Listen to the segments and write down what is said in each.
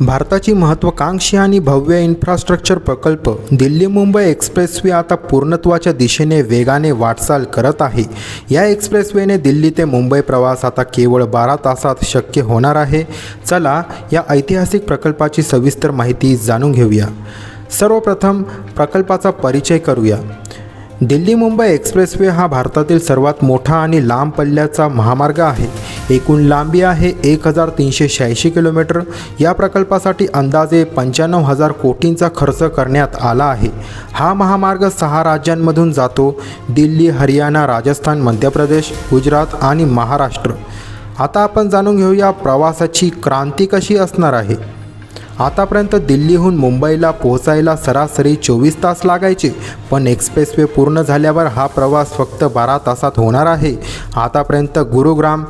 भारताची महत्त्वाकांक्षी आणि भव्य इन्फ्रास्ट्रक्चर प्रकल्प दिल्ली मुंबई एक्सप्रेसवे आता पूर्णत्वाच्या दिशेने वेगाने वाटचाल करत आहे. या एक्सप्रेसवेने दिल्ली ते मुंबई प्रवास आता केवळ बारा तासात शक्य होणार आहे. चला या ऐतिहासिक प्रकल्पाची सविस्तर माहिती जाणून घेऊया. सर्वप्रथम प्रकल्पाचा परिचय करूया. दिल्ली मुंबई एक्सप्रेसवे हा भारतातील सर्वात मोठा आणि लांब पल्ल्याचा महामार्ग आहे. एकूण लांबी आहे एक हजार तीनशे शहाऐंशी किलोमीटर. या प्रकल्पासाठी अंदाजे पंच्याण्णव हजार कोटींचा खर्च करण्यात आला आहे. हा महामार्ग सहा राज्यांमधून जातो. दिल्ली हरियाणा राजस्थान मध्य प्रदेश गुजरात आणि महाराष्ट्र. आता आपण जाणून घेऊया प्रवासाची क्रांती कशी असणार आहे. आतापर्यंत दिल्लीहून मुंबईला पोहोचायला सरासरी चोवीस तास लागायचे पण एक्सप्रेसवे पूर्ण झाल्यावर हा प्रवास फक्त बारा तासात होणार आहे. आतापर्यंत गुरुग्राम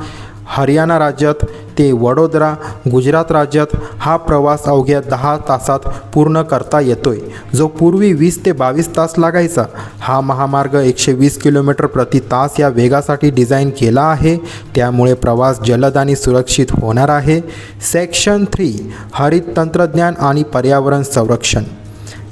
हरियाणा राज्यात ते वडोदरा गुजरात राज्यात हा प्रवास अवघ्या दहा तासात पूर्ण करता येतोय. जो पूर्वी वीस ते बावीस तास लागायचा हा महामार्ग एकशे वीस किलोमीटर प्रति तास या वेगासाठी डिझाईन केला आहे. त्यामुळे प्रवास जलद आणि सुरक्षित होणार आहे. सेक्शन थ्री हरित तंत्रज्ञान आणि पर्यावरण संरक्षण.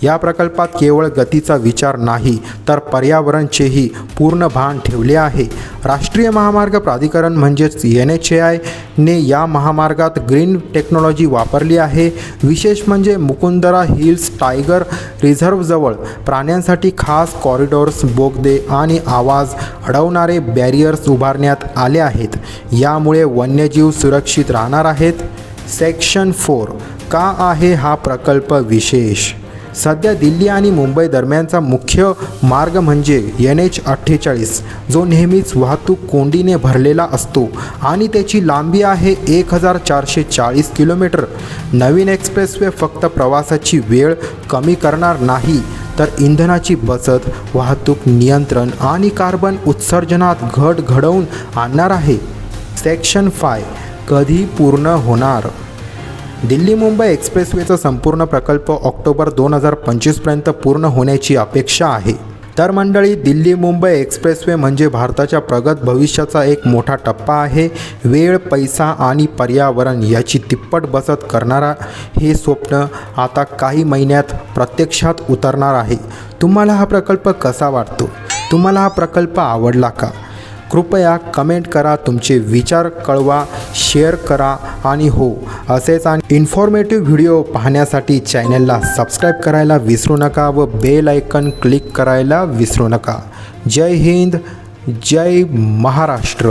या प्रकल्पात केवळ गतीचा विचार नाही तर पर्यावरणचेही पूर्ण भान ठेवले आहे. राष्ट्रीय महामार्ग प्राधिकरण म्हणजेच एन एच ए आयने या महामार्गात ग्रीन टेक्नॉलॉजी वापरली आहे. विशेष म्हणजे मुकुंदरा हिल्स टायगर रिझर्व्हजवळ प्राण्यांसाठी खास कॉरिडॉर्स बोगदे आणि आवाज अडवणारे बॅरियर्स उभारण्यात आले आहेत. यामुळे वन्यजीव सुरक्षित राहणार आहेत. सेक्शन फोर का आहे हा प्रकल्प विशेष? सध्या दिल्ली आणि मुंबई दरम्यानचा मुख्य मार्ग म्हणजे एन एच अठ्ठेचाळीस जो नेहमीच वाहतूक कोंडीने भरलेला असतो आणि त्याची लांबी आहे एक हजार चारशे चाळीस किलोमीटर. नवीन एक्सप्रेसवे फक्त प्रवासाची वेळ कमी करणार नाही तर इंधनाची बचत वाहतूक नियंत्रण आणि कार्बन उत्सर्जनात घट घडवून आणणार आहे. सेक्शन फाय कधी पूर्ण होणार? दिल्ली मुंबई एक्सप्रेसवेचा संपूर्ण प्रकल्प ऑक्टोबर दोन हजार पंचवीसपर्यंत पूर्ण होण्याची अपेक्षा आहे. तर मंडळी दिल्ली मुंबई एक्सप्रेसवे म्हणजे भारताच्या प्रगत भविष्याचा एक मोठा टप्पा आहे. वेळ पैसा आणि पर्यावरण याची तिप्पट बचत करणारा हे स्वप्न आता काही महिन्यात प्रत्यक्षात उतरणार आहे. तुम्हाला हा प्रकल्प कसा वाटतो? तुम्हाला हा प्रकल्प आवडला का? कृपया कमेंट करा तुमचे विचार कळवा शेअर करा आणि हो असेच आणि इन्फॉर्मेटिव्ह व्हिडिओ पाहण्यासाठी चॅनलला सबस्क्राईब करायला विसरू नका व बेल आयकन क्लिक करायला विसरू नका. जय हिंद जय महाराष्ट्र.